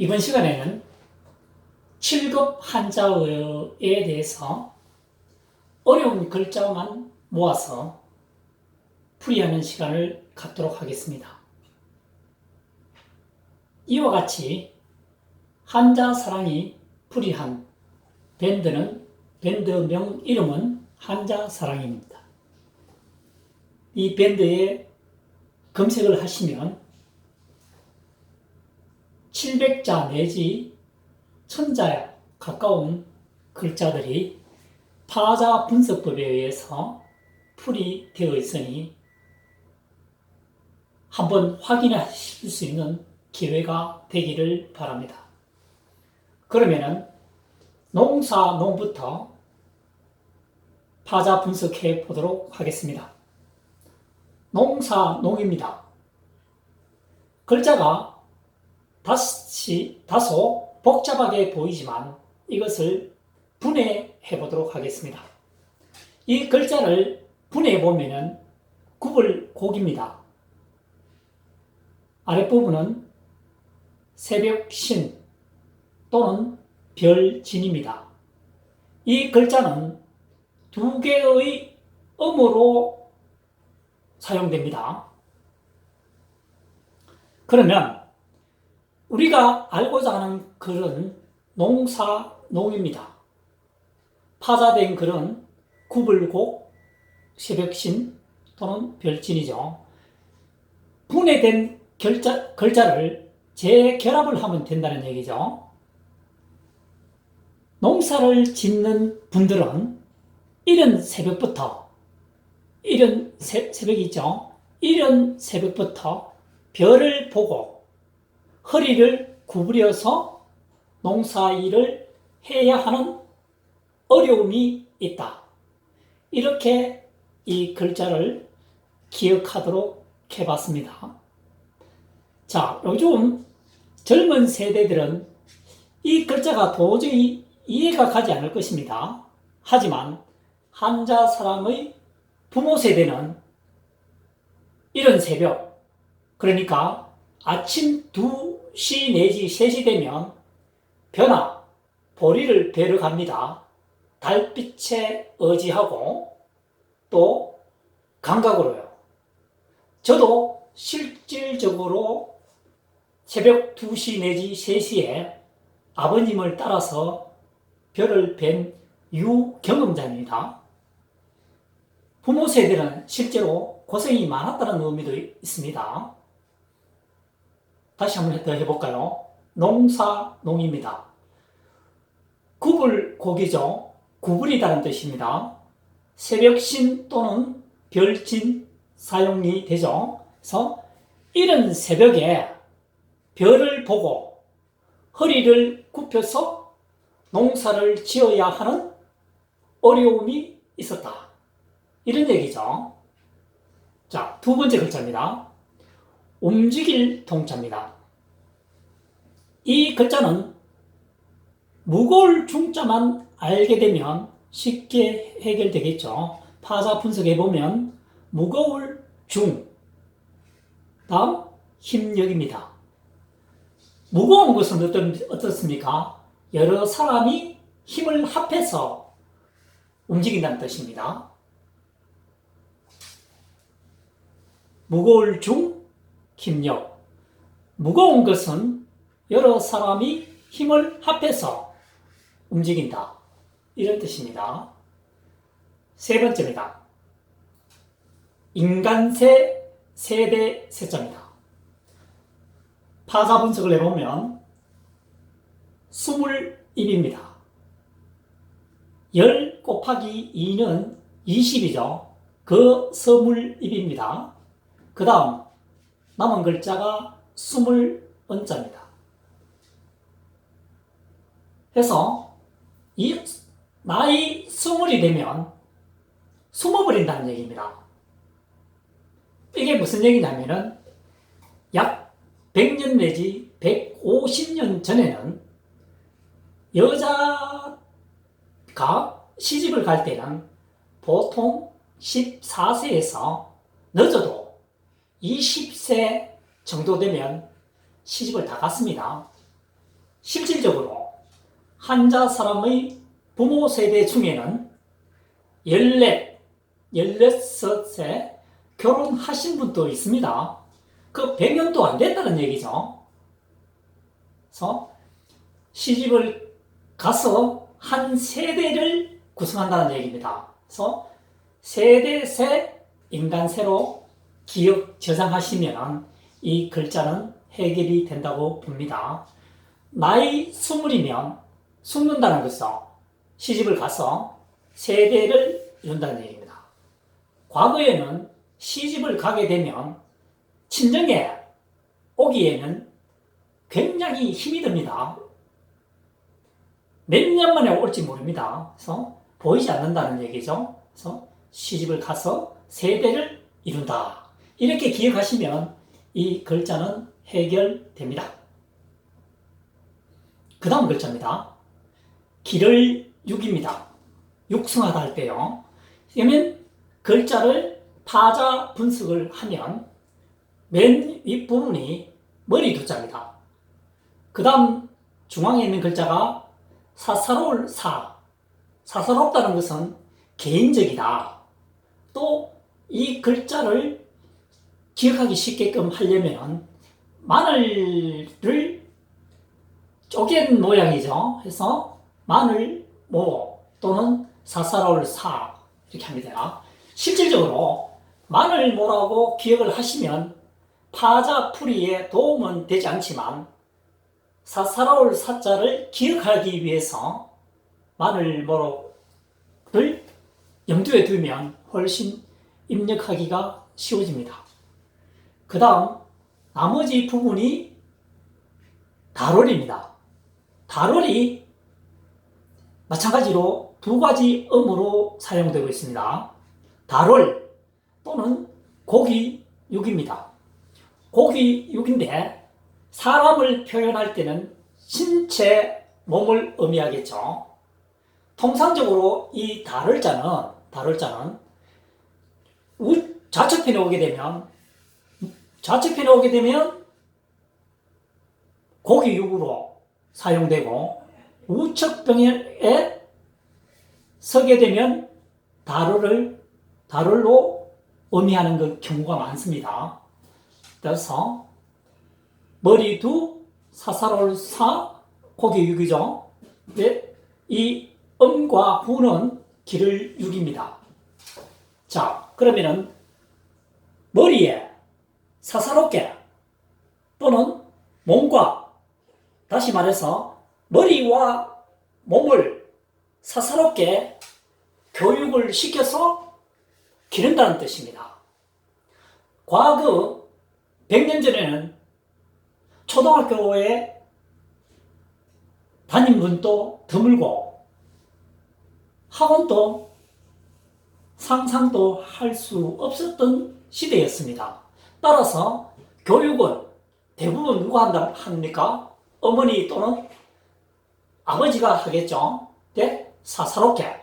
이번 시간에는 7급 한자어에 대해서 어려운 글자만 모아서 풀이하는 시간을 갖도록 하겠습니다. 이와 같이 한자 사랑이 풀이한 밴드는 밴드 명 이름은 한자 사랑입니다. 이 밴드에 검색을 하시면 700자 내지 1000자에 가까운 글자들이 파자 분석법에 의해서 풀이 되어 있으니 한번 확인하실 수 있는 기회가 되기를 바랍니다. 그러면은 농사 농부터 파자 분석해 보도록 하겠습니다. 농사 농입니다. 글자가 다시 다소 복잡하게 보이지만 이것을 분해해 보도록 하겠습니다. 이 글자를 분해해 보면은 굽을 곡입니다. 아랫부분은 새벽신 또는 별진입니다. 이 글자는 두 개의 음으로 사용됩니다. 그러면 우리가 알고자 하는 글은 농사, 농입니다. 파자된 글은 구불곡, 새벽신 또는 별진이죠. 분해된 결자, 글자를 재결합을 하면 된다는 얘기죠. 농사를 짓는 분들은 이른 새벽부터, 이른 새, 새벽이 있죠. 이른 새벽부터 별을 보고 허리를 구부려서 농사일을 해야 하는 어려움이 있다. 이렇게 이 글자를 기억하도록 해봤습니다. 자, 요즘 젊은 세대들은 이 글자가 도저히 이해가 가지 않을 것입니다. 하지만 한자 사람의 부모 세대는 이런 새벽, 그러니까 아침 2 시 내지 3시 되면 변화, 보리를 베러 갑니다. 달빛에 의지하고 또 감각으로요. 저도 실질적으로 새벽 2시 내지 3시에 아버님을 따라서 별을 뵌 유경험자입니다. 부모 세대는 실제로 고생이 많았다는 의미도 있습니다. 다시 한번 더 해볼까요? 농사, 농입니다. 구불, 고기죠. 구불이라는 뜻입니다. 새벽신 또는 별진 사용이 되죠. 그래서 이른 새벽에 별을 보고 허리를 굽혀서 농사를 지어야 하는 어려움이 있었다. 이런 얘기죠. 자, 두 번째 글자입니다. 움직일 동자입니다. 이 글자는 무거울 중자만 알게 되면 쉽게 해결되겠죠. 파자 분석해 보면 무거울 중 다음 힘력입니다. 무거운 것은 어떤, 어떻습니까? 여러 사람이 힘을 합해서 움직인다는 뜻입니다. 무거울 중 힘력. 무거운 것은 여러 사람이 힘을 합해서 움직인다. 이런 뜻입니다. 세 번째입니다. 인간세 세대 세자입니다. 파사 분석을 해보면 21입니다. 10 곱하기 2는 20이죠. 그 서물입입니다. 그 다음 남은 글자가 20원자입니다. 해서 이 나이 20이 되면 숨어버린다는 얘기입니다. 이게 무슨 얘기냐면은 약 100년 내지 150년 전에는 여자가 시집을 갈 때는 보통 14세에서 늦어도 20세 정도 되면 시집을 다 갔습니다. 실질적으로 한자 사람의 부모 세대 중에는 14, 16세 결혼하신 분도 있습니다. 그 100년도 안 됐다는 얘기죠. 그래서 시집을 가서 한 세대를 구성한다는 얘기입니다. 그래서 세대세 인간세로 기억 저장하시면 이 글자는 해결이 된다고 봅니다. 나이 스물이면 숨는다는 것은 시집을 가서 세대를 이룬다는 얘기입니다. 과거에는 시집을 가게 되면 친정에 오기에는 굉장히 힘이 듭니다. 몇 년 만에 올지 모릅니다. 그래서 보이지 않는다는 얘기죠. 그래서 시집을 가서 세대를 이룬다. 이렇게 기억하시면 이 글자는 해결됩니다. 그 다음 글자입니다. 길을 육입니다. 육승하다 할 때요. 그러면 글자를 파자 분석을 하면 맨 윗부분이 머리 두자입니다. 그 다음 중앙에 있는 글자가 사사로울 사. 사사롭다는 것은 개인적이다. 또 이 글자를 기억하기 쉽게끔 하려면 마늘을 쪼갠 모양이죠. 해서 마늘 모 또는 사사로울 사 이렇게 합니다. 실질적으로 마늘 모라고 기억을 하시면 파자 풀이에 도움은 되지 않지만 사사로울 사자를 기억하기 위해서 마늘 모를 염두에 두면 훨씬 입력하기가 쉬워집니다. 그 다음 나머지 부분이 다롤입니다. 다롤이 마찬가지로 두 가지 음으로 사용되고 있습니다. 다롤 또는 고기 육입니다. 고기 육인데 사람을 표현할 때는 신체 몸을 의미하겠죠. 통상적으로 이 다를 자는 다를 자는 우 좌측편에 오게 되면 좌측편에 오게 되면 고기 육으로 사용되고 우측편에 서게 되면 다루를 다룰로 의미하는 그 경우가 많습니다. 그래서 머리 두 사사롤 사 고기 육이죠. 네, 이 음과 후는 길을 육입니다. 자, 그러면은 머리에 사사롭게 또는 몸과 다시 말해서 머리와 몸을 사사롭게 교육을 시켜서 기른다는 뜻입니다. 과거 100년 전에는 초등학교에 다닌 분도 드물고 학원도 상상도 할 수 없었던 시대였습니다. 따라서 교육은 대부분 누가 한다 합니까? 어머니 또는 아버지가 하겠죠. 네? 사사롭게